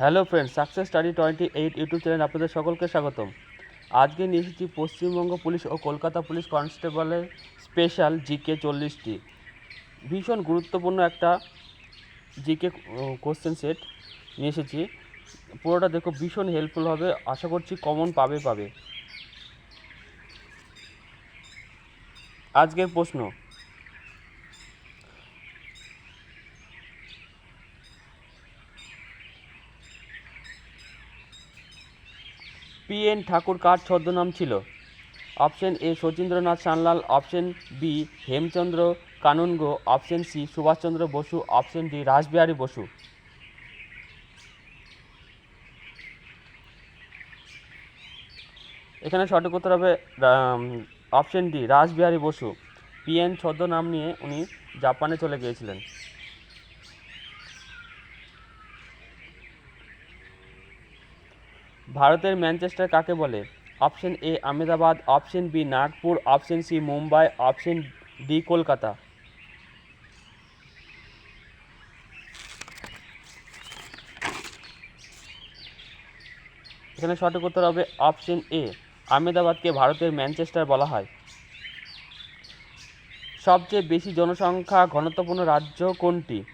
Hello friends success study twenty eight YouTube channel আপনাদের সকলকে স্বাগতম। আজকে নিয়ে এসেছি পশ্চিমবঙ্গ পুলিশ ও কলকাতা পুলিশ কনস্টেবলের স্পেশাল জিকে চল্লিশটি। ভীষণ গুরুত্বপূর্ণ একটা জিকে কোশ্চেন সেট নিয়ে এসেছি। পুরোটা দেখো ভীষণ হেল্পফুল হবে, আশা করছি কমন পাবে পাবে। আজকের প্রশ্ন এন ঠাকুর কার ছদ্মনাম ছিল? Option A Sachindranath Sanyal option B Hemchandra Kanungo option C Subhashchandra Basu option D Rashbehari Basu. এখানে সঠিক উত্তর হবে option D Rashbehari Basu. PN ছদ্মনাম নিয়ে উনি জাপানে চলে গিয়েছিলেন। ভারতের ম্যানচেস্টার কাকে বলে? Option A Ahmedabad, option B Nagpur, option C Mumbai, option D Kolkata. এখানে সঠিক উত্তর হবে অপশন এ, আহমেদাবাদকে ভারতের ম্যানচেস্টার বলা হয়। সবচেয়ে বেশি জনসংখ্যা ঘনত্বপূর্ণ রাজ্য কোনটি?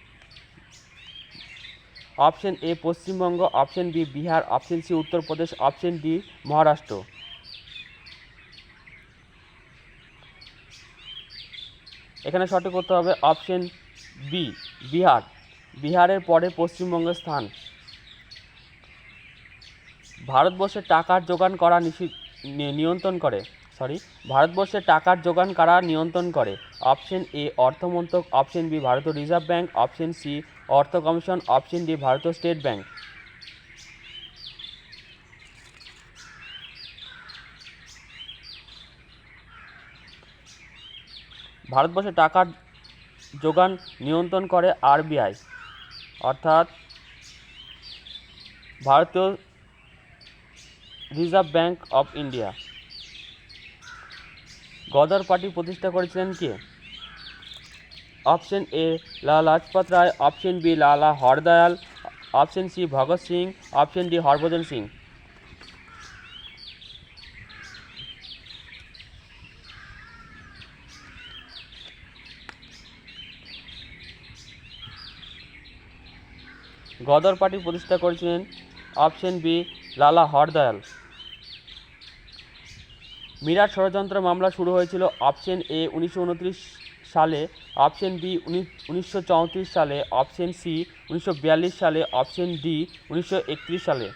Option A Paschimbanga, option B Bihar, option C Uttar Pradesh, option D Maharashtra. এখানে সঠিক করতে হবে অপশন বি, বিহার। বিহারের পরে পশ্চিমবঙ্গের স্থান। ভারতবর্ষে টাকার যোগান করা নিষি- নি- নিয়ন্ত্রণ করে। সরি, ভারতবর্ষে টাকার যোগান কারা নিয়ন্ত্রণ করে? অপশন এ, অর্থমন্ত্রক, অপশন বি, ভারতীয় রিজার্ভ ব্যাংক, অপশন সি, অর্থ কমিশন, অপশন ডি, ভারতীয় স্টেট ব্যাংক। ভারতবর্ষে টাকার যোগান নিয়ন্ত্রণ করে আরবিআই, অর্থাৎ ভারতীয় reserve bank of India. Ghadar party প্রতিষ্ঠা করেছিলেন কে? অপশন এ Lala Lajpat Roy, option B Lala Har Dayal, option C Bhagat Singh, option D Harbhajan Singh. Ghadar party প্রতিষ্ঠা করেছিলেন অপশন বি লালা হরদয়াল। মিরাট ষড়যন্ত্র মামলা শুরু হয়েছিল অপশন এ উনিশশো উনত্রিশ সালে, অপশন বি উনিশশো চৌত্রিশ সালে, অপশন সি উনিশশো বিয়াল্লিশ সালে, অপশন ডি উনিশশো একত্রিশ সালে।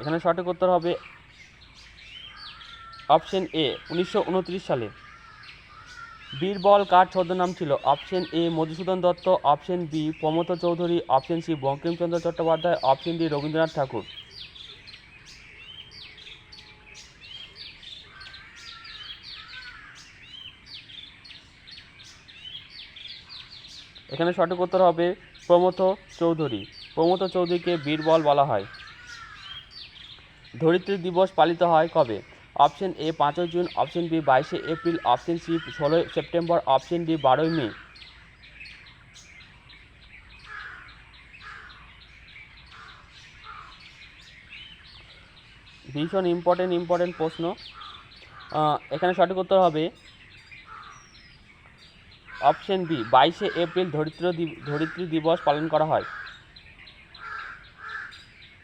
এখানে সঠিক উত্তর হবে অপশন এ উনিশশো উনত্রিশ সালে। বীরবল কার ছদ্মনাম ছিল? Option A, Madhusudan Dutta. Option B Pramatha Chowdhury. Option C, Bankimchandra Chattopadhyay. Option D, Rabindranath Thakur. এখানে সঠিক উত্তর হবে প্রমথ চৌধুরী। প্রমথ চৌধুরীকে বীরবল বলা হয়। ধরিত্রী দিবস পালিত হয় কবে? অপশন এ পাঁচই জুন, অপশন বি বাইশে এপ্রিল, অপশন সি ষোলোই সেপ্টেম্বর, অপশন ডি বারোই মে। ভীষণ ইম্পর্টেন্ট ইম্পর্টেন্ট প্রশ্ন। এখানে সঠিক উত্তর হবে অপশন বি, বাইশে এপ্রিল ধরিত্র ধরিত্রী দিবস পালন করা হয়।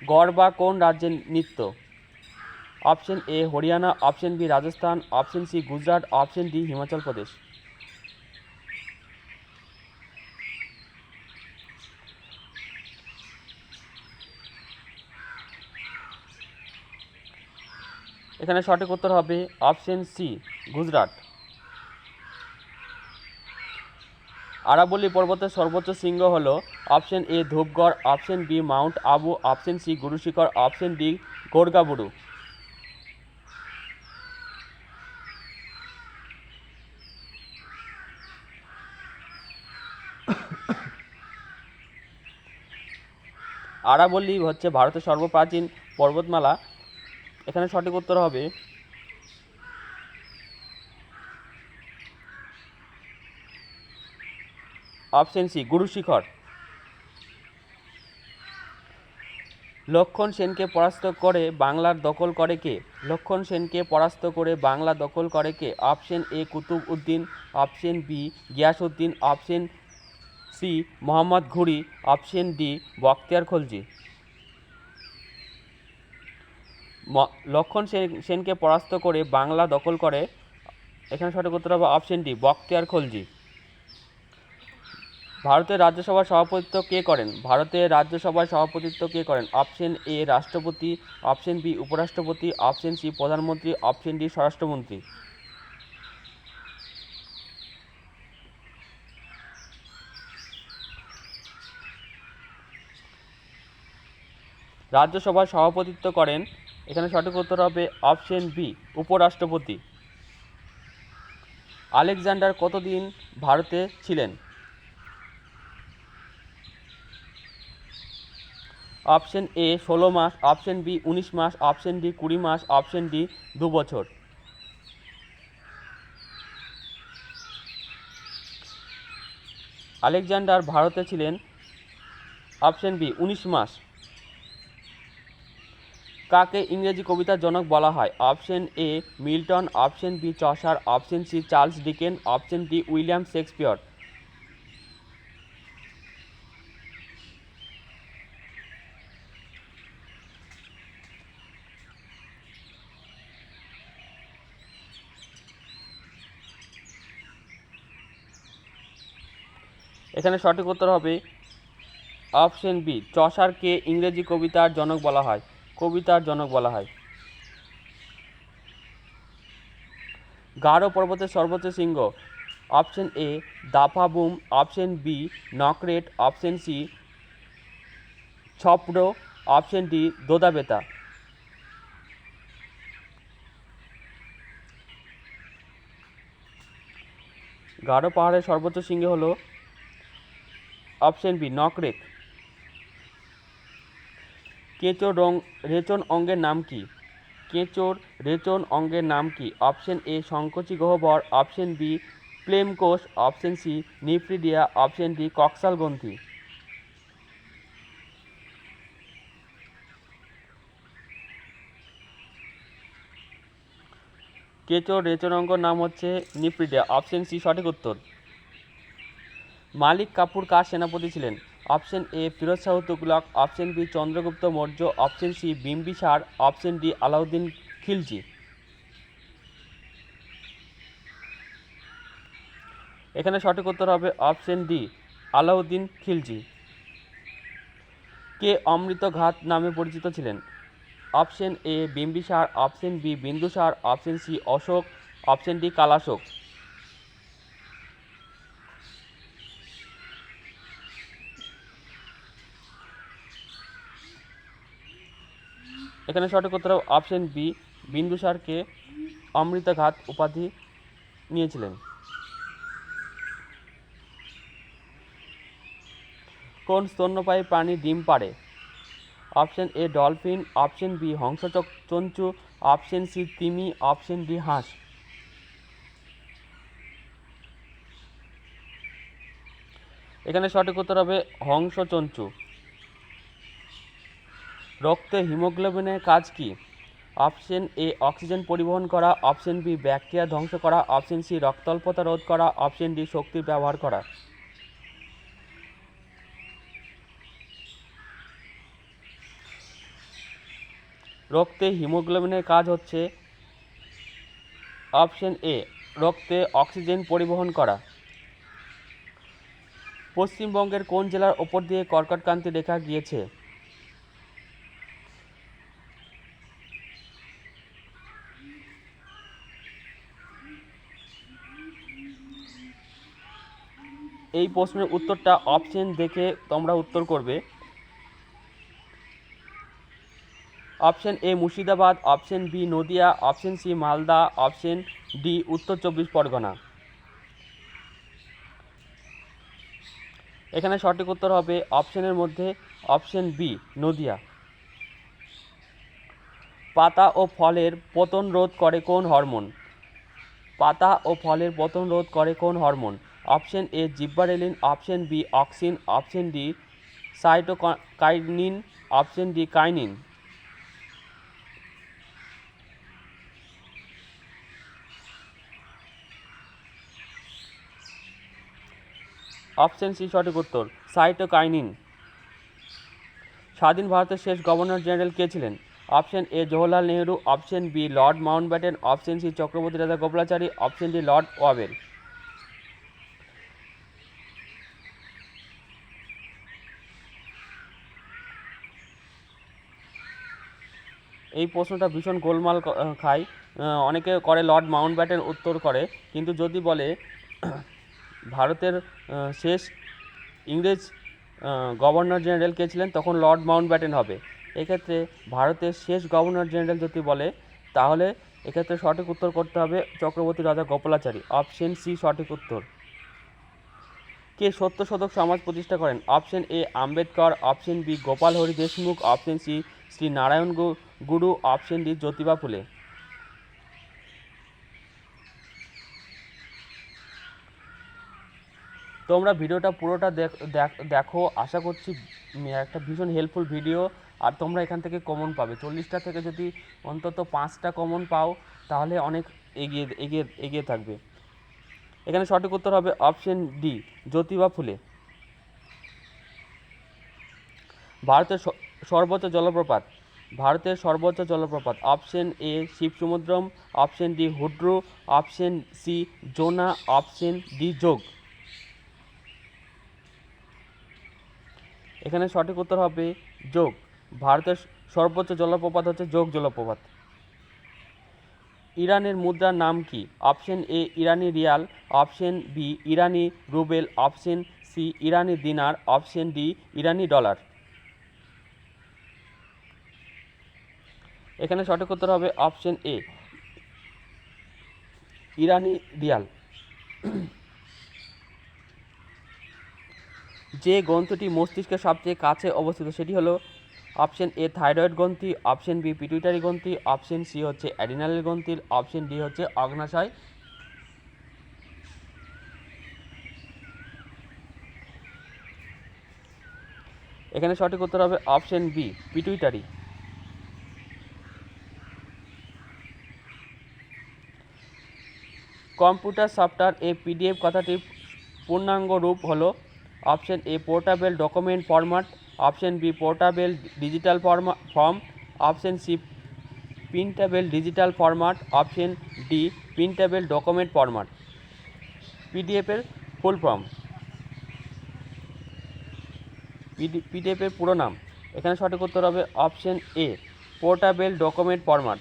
গড় বা কোন রাজ্যের নৃত্য? Option A Haryana, option B Rajasthan, option C Gujarat, option D Himachal Pradesh. এখানে সঠিক উত্তর হবে অপশন সি, গুজরাট। আরাবল্লী পর্বতের সর্বোচ্চ শৃঙ্গ হল option A Dhupgarh, option B Mount Abu, option C Guru Shikhar, option D Gorgaburu. আরাবল্লী হচ্ছে ভারতের সর্বপ্রাচীন পর্বতমালা। এখানে সঠিক উত্তর হবে অপশন সি, গুরু শিখর। লক্ষণ সেনকে পরাস্ত করে বাংলার দখল করে কে? লক্ষণ সেনকে পরাস্ত করে বাংলা দখল করে কে? Option A Qutub Uddin option B, Ghiyasuddin. Option C Mohammad Ghori option D Bakhtiyar Khalji. লক্ষণ সেন, সেনকে পরাস্ত করে বাংলা দখল করে, এখানে সঠিক উত্তর হবে অপশন ডি, বখতিয়ার খলজি। ভারতের রাজ্যসভার সভাপতিত্ব কে করেন? ভারতের রাজ্যসভার সভাপতিত্ব কে করেন? অপশন এ রাষ্ট্রপতি, অপশন বি উপরাষ্ট্রপতি, অপশন সি প্রধানমন্ত্রী, অপশন ডি স্বরাষ্ট্রমন্ত্রী। রাজ্যসভার সভাপতিত্ব করেন, এখানে সঠিক উত্তর হবে অপশন বি উপরাষ্ট্রপতি। আলেকজান্ডার কতদিন ভারতে ছিলেন? অপশন এ ষোলো মাস, অপশন বি উনিশ মাস, অপশন ডি কুড়ি মাস, অপশন ডি দু বছর। আলেকজান্ডার ভারতে ছিলেন, অপশন বি উনিশ মাস। কাকে ইংরেজি কবিতার জনক বলা হয়? Option A, Milton, option B, Chaucer, option C, Charles Dickens, option D, William Shakespeare. এখানে সঠিক উত্তর হবে অপশন বি, চসারকে ইংরেজি কবিতার জনক বলা হয়। কবিতার জনক বলা হয়। গারো পর্বতের সর্বোচ্চ শৃঙ্গ option A Dafabum option B Nokrek option C Chhapro option D Doddabetta Garo পাহাড়ের সর্বোচ্চ শৃঙ্গ হলো অপশন বি নকরেক কেঁচো রং রেচন অঙ্গের নাম কি? কেঁচোর রেচন অঙ্গের নাম কি? অপশন এ, সংকোচী গহ্বর। অপশন বি প্লেম কোষ option C, nephridia. Option D, coxal গ্রন্থি। কেঁচোর রেচন অঙ্গর নাম হচ্ছে নিফ্রিডিয়া। অপশন সি, সঠিক উত্তর। মালিক কাপুর কার সেনাপতি ছিলেন? Option A Firoz Shah Tughlaq, option B Chandragupta Maurya, option C Bimbisara option D Alauddin Khilji. এখানে সঠিক উত্তর হবে অপশন ডি, আলাউদ্দিন খিলজি। কে অমৃত ঘাত নামে পরিচিত ছিলেন? Option A Bimbisara option B Bindusara option C Ashoka, option D Kalashoka. এখানে সঠিক উত্তর অপশন বি। বিন্দুসারকে অমৃতাঘাত উপাধি নিয়েছিলেন। কোন স্তন্যপায়ী প্রাণী ডিম পাড়ে? Option A dolphin, option B হংসচক চঞ্চু, অপশন সি তিমি, অপশন ডি হাঁস। এখানে সঠিক উত্তর হবে হংসচঞ্চু। রক্তে হিমোগ্লোবিনের কাজ কি? অপশন এ, অক্সিজেন পরিবহন করা। অপশন বি, ব্যাকটেরিয়া ধ্বংস করা। অপশন সি রক্তল্পতা রোধ করা। অপশন ডি শক্তির ব্যবহার করা। রক্তে হিমোগ্লোবিনের কাজ হচ্ছে অপশন এ, রক্তে অক্সিজেন পরিবহন করা। পশ্চিমবঙ্গের কোন জেলার ওপর দিয়ে কর্কটক্রান্তি রেখা গিয়েছে? এই প্রশ্নের উত্তরটা অপশন দেখে তোমরা উত্তর করবে। Option A Murshidabad option B Nadia option C Malda option D Uttar Chabbish Pargana. এখানে সঠিক উত্তর হবে অপশনের মধ্যে অপশন বি নদিয়া। পাতা ও ফলের পতন রোধ করে কোন হরমোন? পাতা ও ফলের পতন রোধ করে কোন hormone? Option A gibberellin, option B auxin, option D cytokinin, option D kinin. Option C সঠিক উত্তর, সাইটোকাইনিন। স্বাধীন ভারতের শেষ গভর্নর জেনারেল কে ছিলেন? Option A Jawaharlal Nehru, option B Lord Mountbatten, option C Chakravarti Raja Gopalachari, option D Lord Wavell এই প্রশ্নটা ভীষণ গোলমাল খায়। অনেকে করে লর্ড মাউন্টব্যাটেন উত্তর করে। কিন্তু যদি বলে, ভারতের শেষ ইংরেজ গভর্নর জেনারেল কে ছিলেন, তখন লর্ড মাউন্টব্যাটেন হবে। এক্ষেত্রে ভারতের শেষ গভর্নর জেনারেল যদি বলে, তাহলে এক্ষেত্রে সঠিক উত্তর করতে হবে চক্রবর্তী রাজা গোপালাচারী। অপশন সি, সঠিক উত্তর। কে সত্য শতক সমাজ প্রতিষ্ঠা করেন? Option A, Ambedkar, option B, Gopal Hari Deshmukh, option C, Shri Narayana Guru, option D, Jyotiba ফুলে। তোমরা ভিডিওটা পুরোটা দেখ- আশা করছি একটা ভীষণ হেল্পফুল ভিডিও আর তোমরা এখান থেকে কমন পাবে। চল্লিশটা থেকে যদি অন্তত পাঁচটা কমন পাও, তাহলে অনেক এগিয়ে এগিয়ে এগিয়ে থাকবে। এখানে সঠিক উত্তর হবে অপশন ডি জ্যোতিবা ফুলে। ভারতের সর্বোচ্চ জলপ্রপাত। ভারতের সর্বোচ্চ জলপ্রপাত, option A Shivasamudram, option D Hundru, option C Jonha, option D Jog. এখানে সঠিক উত্তর হবে যোগ। ভারতের সর্বোচ্চ জলপ্রপাত হচ্ছে যোগ জলপ্রপাত। ইরানের মুদ্রার নাম কি? অপশন এ, ইরানি রিয়াল, অপশন বি, ইরানি রুবেল, অপশন সি, ইরানি দিনার, অপশন ডি, ইরানি ডলার। এখানে সঠিক উত্তর হবে অপশন এ, ইরানি রিয়াল। যে গ্রন্থটি মস্তিষ্কের সবচেয়ে কাছে অবস্থিত, সেটি হলো অপশন এ থাইরয়েড গ্রন্থি, অপশন বি পিটুইটারি গ্রন্থি, অপশন সি হচ্ছে অ্যাডিনাল গ্রন্থি, অপশন ডি হচ্ছে অগ্নাশয়। এখানে সঠিক উত্তর হবে option B, pituitary. Computer software এ পিডিএফ কথাটির পূর্ণাঙ্গ রূপ হলো option A portable document format option B, portable digital form, form, option C, printable digital format, option D, printable document format. পিডিএফের full form. পিডিএফের পুরো নাম। এখানে সঠিক উত্তর হবে option A, portable document format.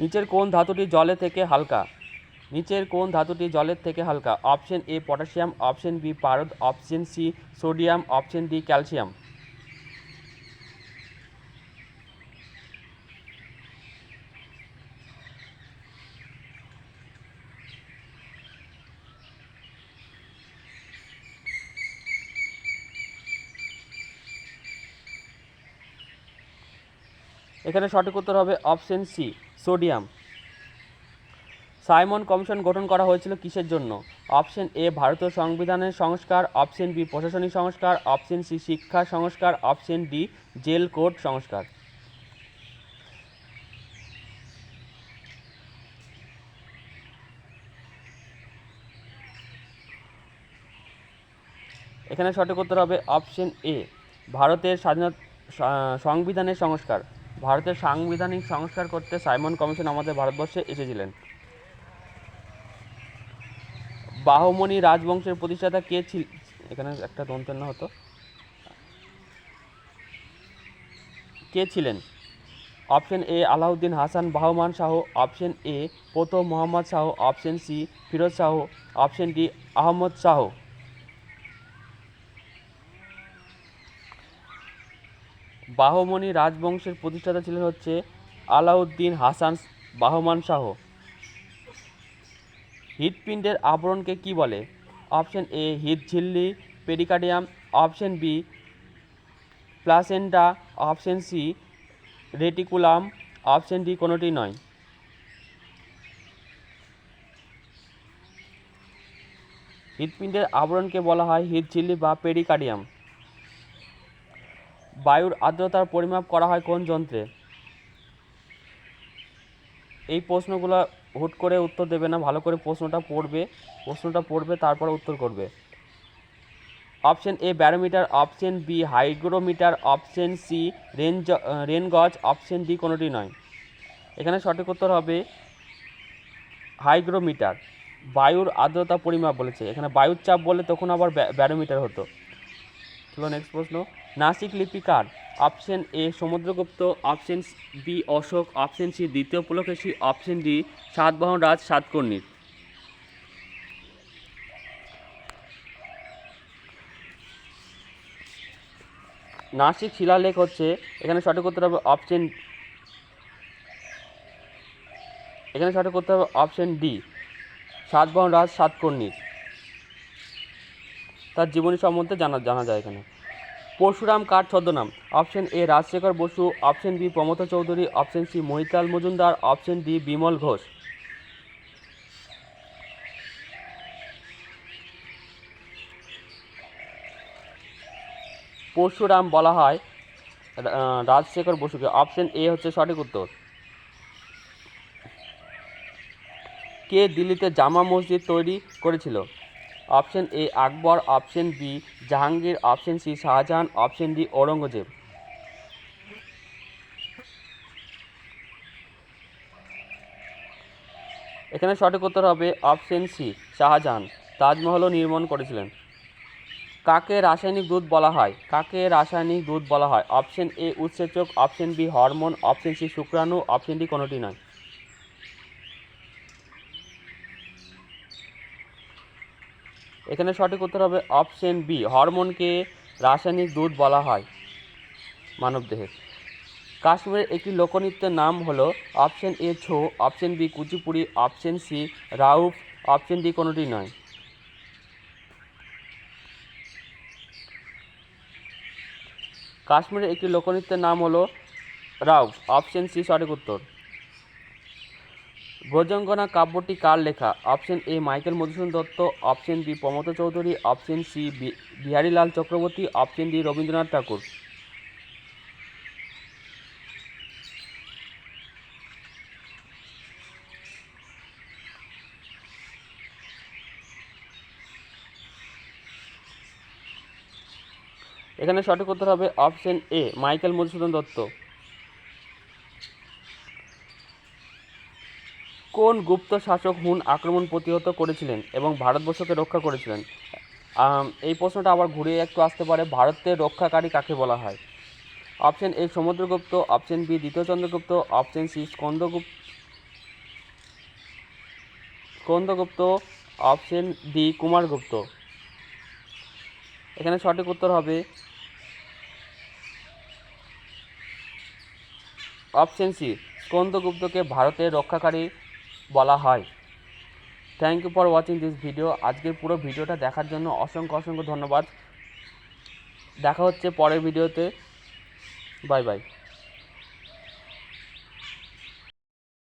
নিচের কোন ধাতুটি জলে থেকে হালকা? নিচের কোন ধাতুটি জলের থেকে হালকা? Option A potassium, option B পারদ, option C sodium, option D calcium. এখানে সঠিক উত্তর হবে option C, sodium. Simon commission গঠন করা হয়েছিল কিসের জন্য? অপশন এ, ভারতীয় সংবিধানের সংস্কার, অপশন বি, প্রশাসনিক সংস্কার, অপশন সি, শিক্ষা সংস্কার, অপশন ডি, জেল কোড সংস্কার। এখানে সঠিক উত্তর হবে অপশন এ, ভারতের স্বাধীনতা সংবিধানের সংস্কার। ভারতের সাংবিধানিক সংস্কার করতে সাইমন কমিশন আমাদের ভারতবর্ষে এসেছিলেন। বাহমনি রাজবংশের প্রতিষ্ঠাতা কে ছিল? এখানে একটা দন্তেন্য হতো। কে ছিলেন? Option A Alauddin Hasan, Bahman Shah. Option A প্রথম Mohammad Shah. Option C Firoz Shah. Option D Ahmad Shah. Bahmani রাজবংশের প্রতিষ্ঠাতা ছিলেন হচ্ছে আলাউদ্দিন হাসান, বাহমান শাহ। হৃৎপিণ্ডের আবরণকে কি বলে? Option A হৃদঝিল্লি pericardium option B placenta option C, reticulum. Option D, কোনোটি নয়। হৃৎপিণ্ডের আবরণকে বলা হয় হৃদঝিল্লি বা পেরিকার্ডিয়াম বায়ুর আর্দ্রতার পরিমাপ করা হয় কোন যন্ত্রে? এই প্রশ্নগুলো হুট করে উত্তর দেবে না, ভালো করে প্রশ্নটা পড়বে প্রশ্নটা পড়বে, তারপর উত্তর করবে। Option A, barometer, option B, hygrometer, option C range rain gauge option D কোনোটি নয়। এখানে সঠিক উত্তর হবে হাইগ্রোমিটার। বায়ুর আর্দ্রতা পরিমাপ বলেছে। এখানে বায়ুর চাপ বলে তখন আবার ব্যারোমিটার হতো। চলো নেক্সট প্রশ্ন। Nashik লিপিকার option A Samudragupta, option B Ashoka, option C দ্বিতীয় পুলকেশী, অপশন ডি সাতবাহন রাজ সাতকর্ণীর। নাসিক শিলালেখ হচ্ছে, এখানে সঠিক উত্তর হবে অপশন এখানে সঠিক উত্তর হবে অপশন ডি, সাতবাহন রাজ সাতকর্ণীর। তার জীবনী সম্বন্ধে জানা জানা যায় এখানে। পরশুরাম কার ছদ্মনাম? Option A Rajshekhar Basu, option B Pramatha Chowdhury, option C Mohitlal Majumdar, option D Bimal Ghosh. Parashuram বলা হয় রাজশেখর বসুকে। অপশন এ হচ্ছে সঠিক উত্তর। কে দিল্লিতে জামা মসজিদ তৈরি করেছিল? Option A Akbar, option B Jahangir, option C Shahjahan, option D Aurangzeb. এখানে সঠিক উত্তর হবে অপশন সি শাহজাহান। তাজমহলও নির্মাণ করেছিলেন। কাকে রাসায়নিক দুধ বলা হয়? কাকে রাসায়নিক দুধ বলা হয়? অপশন এ উৎসেচক, option B hormone, option C শুক্রাণু, অপশন ডি কোনোটি নয়। এখানে সঠিক উত্তর হবে অপশন বি, হরমোনকে রাসায়নিক দুধ বলা হয় মানবদেহে। কাশ্মীরের একটি লোকনৃত্যের নাম হলো option A Chhau, option B Kuchipudi, option C Rouf, option D কোনোটি নয়। কাশ্মীরের একটি লোকনৃত্যের নাম হলো রাউফ, অপশন সি সঠিক উত্তর। ব্রজঙ্গনা কাব্যটি কার লেখা? Option A, Michael Madhusudan Dutt. Option B Pramatha Chowdhury. Option C Biharilal Chakraborty. Option D, Rabindranath Tagore. এখানে সঠিক উত্তর হবে option A, Michael Madhusudan Dutt. কোন গুপ্ত শাসক হুন আক্রমণ প্রতিহত করেছিলেন এবং ভারতবর্ষকে রক্ষা করেছিলেন? এই প্রশ্নটা আবার ঘুরিয়ে একটু আসতে পারে ভারতের রক্ষাকারী কাকে বলা হয়? Option A, Samudragupta, option B দ্বিতীয় Chandragupta option C, Skandagupta Skandagupta, option D, Kumaragupta. এখানে সঠিক উত্তর হবে অপশন সি, স্কন্দগুপ্তকে ভারতের রক্ষাকারী বলা হয়। Thank you for watching this video আজকের পুরো ভিডিওটা দেখার জন্য অসংখ্য অসংখ্য ধন্যবাদ। দেখা হচ্ছে পরের ভিডিওতে। Bye bye